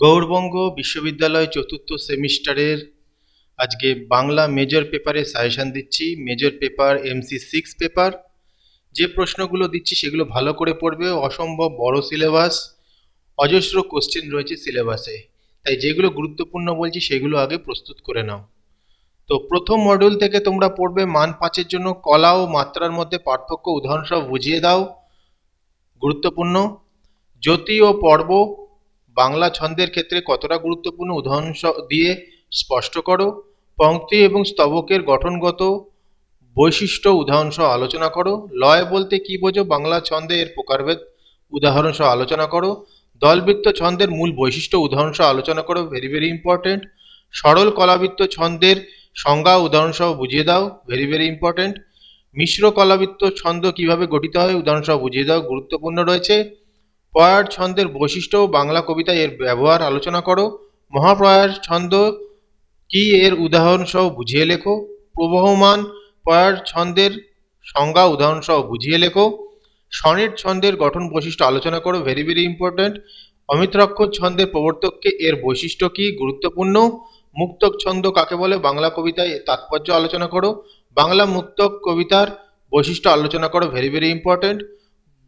গৌড়বঙ্গ বিশ্ববিদ্যালয় চতুর্থ সেমিস্টারের আজকে বাংলা মেজর পেপারে সাজেশন দিচ্ছি। Major paper MC six paper যে প্রশ্নগুলো দিচ্ছি সেগুলো ভালো করে পড়বে। অসম্ভব বড় সিলেবাস অজস্র কোশ্চেন রয়েছে সিলেবাসে তাই যেগুলো গুরুত্বপূর্ণ বলছি সেগুলো আগে প্রস্তুত করে নাও। তো প্রথম মডিউল থেকে তোমরা পড়বে মান পাঁচের জন্য। কলা ও মাত্রার মধ্যে পার্থক্য উদাহরণসহ বুঝিয়ে দাও। গুরুত্বপূর্ণ। জ্যোতি ও পর্ব বাংলা ছন্দের ক্ষেত্রে কতটা গুরুত্বপূর্ণ উদাহরণ দিয়ে স্পষ্ট করো, পঙ্ক্তি এবং স্তবকের গঠনগত বৈশিষ্ট্য উদাহরণ সহ আলোচনা করো, লয় বলতে কি বোঝো, বাংলা ছন্দে এর প্রকারভেদ উদাহরণ সহ আলোচনা করো, দলবৃত্ত ছন্দের মূল বৈশিষ্ট্য উদাহরণ সহ আলোচনা করো ভেরি ভেরি ইম্পর্টেন্ট সরল কলাবৃত্ত ছন্দের সংজ্ঞা উদাহরণ সহ বুঝিয়ে দাও ভেরি ভেরি ইম্পর্টেন্ট মিশ্র কলাবৃত্ত ছন্দ কীভাবে গঠিত হয় উদাহরণ সহ বুঝিয়ে দাও, গুরুত্বপূর্ণ রয়েছে। প্রয়ার ছন্দের বৈশিষ্ট্য বাংলা কবিতায় এর ব্যবহার আলোচনা করো। মহাপ্রয়ার ছন্দ কি এর উদাহরণ সহ বুঝিয়ে লেখো। প্রবহমান প্রয়ার ছন্দের সংজ্ঞা উদাহরণ সহ বুঝিয়ে লেখো। সনেট ছন্দের গঠন বৈশিষ্ট্য আলোচনা করো ভেরি ভেরি ইম্পর্ট্যান্ট অমিত্রাক্ষর ছন্দের প্রবর্তককে এর বৈশিষ্ট্য কি? গুরুত্বপূর্ণ। মুক্তক ছন্দ কাকে বলে? বাংলা কবিতায় তাৎপর্য আলোচনা করো। বাংলা মুক্তক কবিতার বৈশিষ্ট্য আলোচনা করো ভেরি ভেরি ইম্পর্ট্যান্ট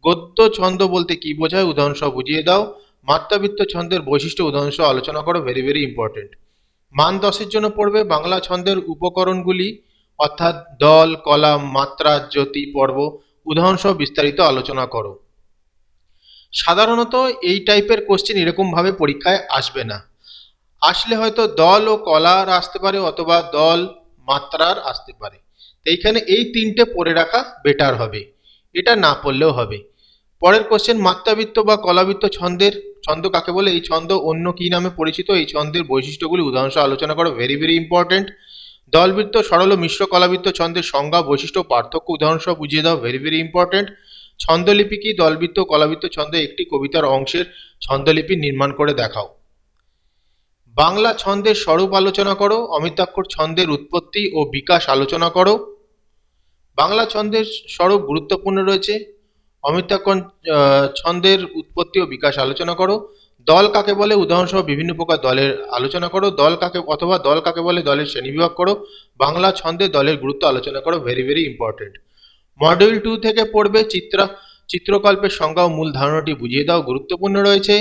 গদ্য ছন্দ বলতে কি বোঝায়? উদাহরণ সহ বুঝিয়ে দাও। মাত্রাবৃত্ত ছন্দের বৈশিষ্ট্য উদাহরণ সহ আলোচনা করো। ভেরি ভেরি ইম্পর্টেন্ট মান দশের জন্য পড়বে। বাংলা ছন্দের উপকরণগুলি, অর্থাৎ দল, কলাম, মাত্রা, জ্যোতি, পর্ব উদাহরণ সহ বিস্তারিত আলোচনা করো। সাধারণত এই টাইপের কোশ্চেন এরকম ভাবে পরীক্ষায় আসবে না। আসলে হয়তো দল ও কলার আসতে পারে অথবা দল, মাত্রার আসতে পারে। এইখানে এই তিনটে পড়ে রাখা বেটার হবে। এটা না পড়লেও হবে। পরের কোশ্চেন মাত্রাবৃত্ত বা কলাবৃত্ত ছন্দের, ছন্দ কাকে বলে? এই ছন্দ অন্য কি নামে পরিচিত? এই ছন্দের বৈশিষ্ট্যগুলি উদাহরণ সহ আলোচনা করো। ভেরি ভেরি ইম্পর্টেন্ট দলবৃত্ত, সরল ও মিশ্র কলাবৃত্ত ছন্দের সংজ্ঞা, বৈশিষ্ট্য, পার্থক্য উদাহরণ সহ বুঝিয়ে দাও। ভেরি ভেরি ইম্পর্টেন্ট ছন্দলিপি কি? দলবৃত্ত, কলাবৃত্ত ছন্দে একটি কবিতার অংশের ছন্দলিপি নির্মাণ করে দেখাও। বাংলা ছন্দের স্বরূপ আলোচনা করো। অমিতাক্ষর ছন্দের উৎপত্তি ও বিকাশ আলোচনা করো। বাংলা ছন্দের স্বরূপ গুরুত্বপূর্ণ রয়েছে। অমিতাক্ষর ছন্দের উৎপত্তি ও বিকাশ আলোচনা করো। দল কাকে বলে? উদাহরণসহ বিভিন্ন প্রকার দলের আলোচনা করো। দল কাকে, অথবা দল কাকে বলে? দলের শ্রেণীবিভাগ করো। বাংলা ছন্দে দলের গুরুত্ব আলোচনা করো। Very very important module two থেকে পড়বে চিত্রা, চিত্রকল্পের সংজ্ঞা ও মূল ধারণাটি বুঝিয়ে দাও। গুরুত্বপূর্ণ রয়েছে।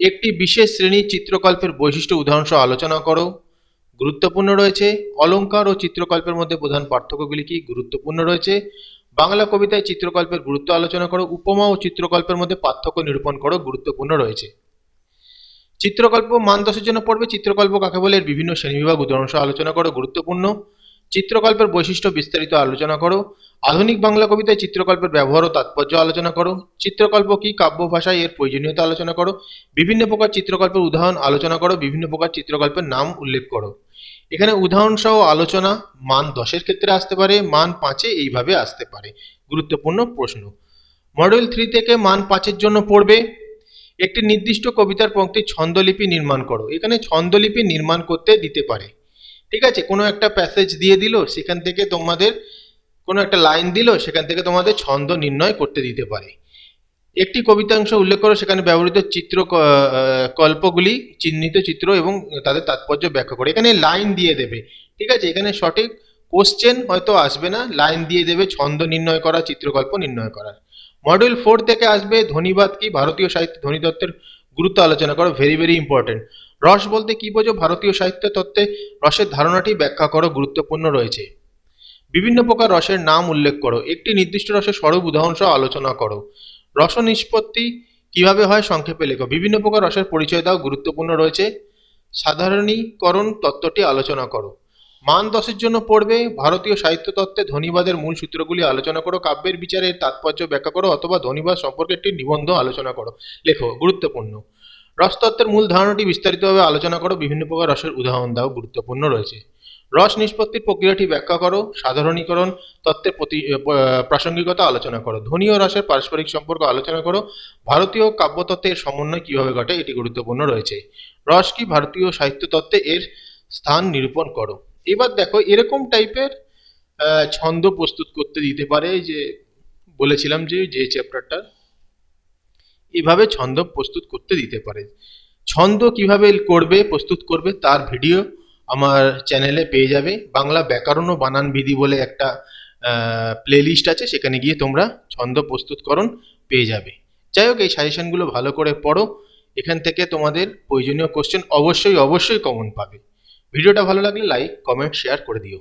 একটি বিশেষ শ্রেণির চিত্রকল্পের বৈশিষ্ট্য উদাহরণ সহ আলোচনা করো। গুরুত্বপূর্ণ রয়েছে। অলঙ্কার ও চিত্রকল্পের মধ্যে প্রধান পার্থক্যগুলি কি? গুরুত্বপূর্ণ রয়েছে। বাংলা কবিতায় চিত্রকল্পের গুরুত্ব আলোচনা করো, উপমা ও চিত্রকল্পের মধ্যে পার্থক্য নিরূপণ করো, গুরুত্বপূর্ণ রয়েছে। চিত্রকল্প মান দশের জন্য পড়বে, চিত্রকল্প কাকে বলে, এর বিভিন্ন শ্রেণীবিভাগ উদাহরণ সহ আলোচনা করো, গুরুত্বপূর্ণ। চিত্রকল্পের বৈশিষ্ট্য বিস্তারিত আলোচনা করো, আধুনিক বাংলা কবিতায় চিত্রকল্পের ব্যবহার ও তাৎপর্য আলোচনা করো, চিত্রকল্প কি, কাব্য ভাষায় এর প্রয়োজনীয়তা আলোচনা করো, বিভিন্ন প্রকার চিত্রকল্পের উদাহরণ আলোচনা করো, বিভিন্ন প্রকার চিত্রকল্পের নাম উল্লেখ করো। এখানে উদাহরণ সহ আলোচনা মান দশের ক্ষেত্রে আসতে পারে, মান পাঁচে এইভাবে আসতে পারে। গুরুত্বপূর্ণ প্রশ্ন। মডেল থ্রি থেকে মান পাঁচের জন্য পড়বে। একটি নির্দিষ্ট কবিতার পঙ্ক্তি ছন্দলিপি নির্মাণ করো। এখানে ছন্দলিপি নির্মাণ করতে দিতে পারে। ঠিক আছে, কোনো একটা প্যাসেজ দিয়ে দিল, সেখান থেকে তোমাদের কোনো একটা লাইন দিল, সেখান থেকে তোমাদের ছন্দ নির্ণয় করতে দিতে পারে। একটি কবিতাংশ উল্লেখ করো, সেখানে ব্যবহৃত চিত্র কল্পগুলি, চিহ্নিত চিত্র এবং তাদের তাৎপর্য ব্যাখ্যা করে। এখানে লাইন দিয়ে দেবে, ঠিক আছে? এখানে সঠিক কোশ্চেন হয়তো আসবে না, লাইন দিয়ে দেবে ছন্দ নির্ণয় করা, চিত্রকল্প নির্ণয় করার মডিউল ফোর থেকে আসবে, ধ্বনিবাদ কি? ভারতীয় সাহিত্য ধ্বনিতত্ত্বের গুরুত্ব আলোচনা করো ভেরি ভেরি ইম্পর্টেন্ট রস বলতে কি বোঝো? ভারতীয় সাহিত্য তত্ত্বে রসের ধারণাটি ব্যাখ্যা করো, গুরুত্বপূর্ণ রয়েছে। বিভিন্ন প্রকার রসের নাম উল্লেখ করো। একটি নির্দিষ্ট রসের স্বরূপ উদাহরণ সহ আলোচনা করো। রস নিষ্পত্তি কীভাবে হয় সংক্ষেপে লেখো। বিভিন্ন প্রকার রসের পরিচয় দাও, গুরুত্বপূর্ণ রয়েছে। সাধারণীকরণ তত্ত্বটি আলোচনা করো। মান দশের জন্য পড়বে, ভারতীয় সাহিত্য তত্ত্বে ধ্বনিবাদের মূল সূত্রগুলি আলোচনা করো, কাব্যের বিচারের তাৎপর্য ব্যাখ্যা করো, অথবা ধ্বনিবাদ সম্পর্কে একটি নিবন্ধ আলোচনা করো। লেখো, গুরুত্বপূর্ণ। রসতত্ত্বের মূল ধারণাটি বিস্তারিতভাবে আলোচনা করো, বিভিন্ন প্রকার রসের উদাহরণ দাও, গুরুত্বপূর্ণ রয়েছে। রস নিষ্পত্তির প্রক্রিয়াটি ব্যাখ্যা করো, সাধারণীকরণ, তত্ত্বের প্রতি প্রাসঙ্গিকতা আলোচনা করো। ধ্বনি ও রসের পারস্পরিক সম্পর্ক আলোচনা করো। ভারতীয় কাব্যতত্ত্বের সমন্বয় কীভাবে ঘটে এটি গুরুত্বপূর্ণ রয়েছে। রস কি ভারতীয় সাহিত্য তত্ত্বে এর স্থান নিরূপণ করো? এবার দেখো, এরকম টাইপের ছন্দ প্রস্তুত করতে দিতে পারে যে বলেছিলাম যে যে চ্যাপ্টারটা এভাবে ছন্দ প্রস্তুত করতে দিতে পারে। ছন্দ কীভাবে করবে, প্রস্তুত করবে তার ভিডিও আমার চ্যানেলে পেয়ে যাবে। বাংলা ব্যাকরণ ও বানান বিধি বলে একটা প্লে লিস্ট আছে। সেখানে গিয়ে তোমরা ছন্দ প্রস্তুতকরণ পেয়ে যাবে। যাই হোক, এই সাজেশনগুলো ভালো করে পড়ো। এখান থেকে তোমাদের প্রয়োজনীয় কোশ্চেন অবশ্যই অবশ্যই কমন পাবে। ভিডিওটা ভালো লাগলে লাইক কমেন্ট শেয়ার করে দিও।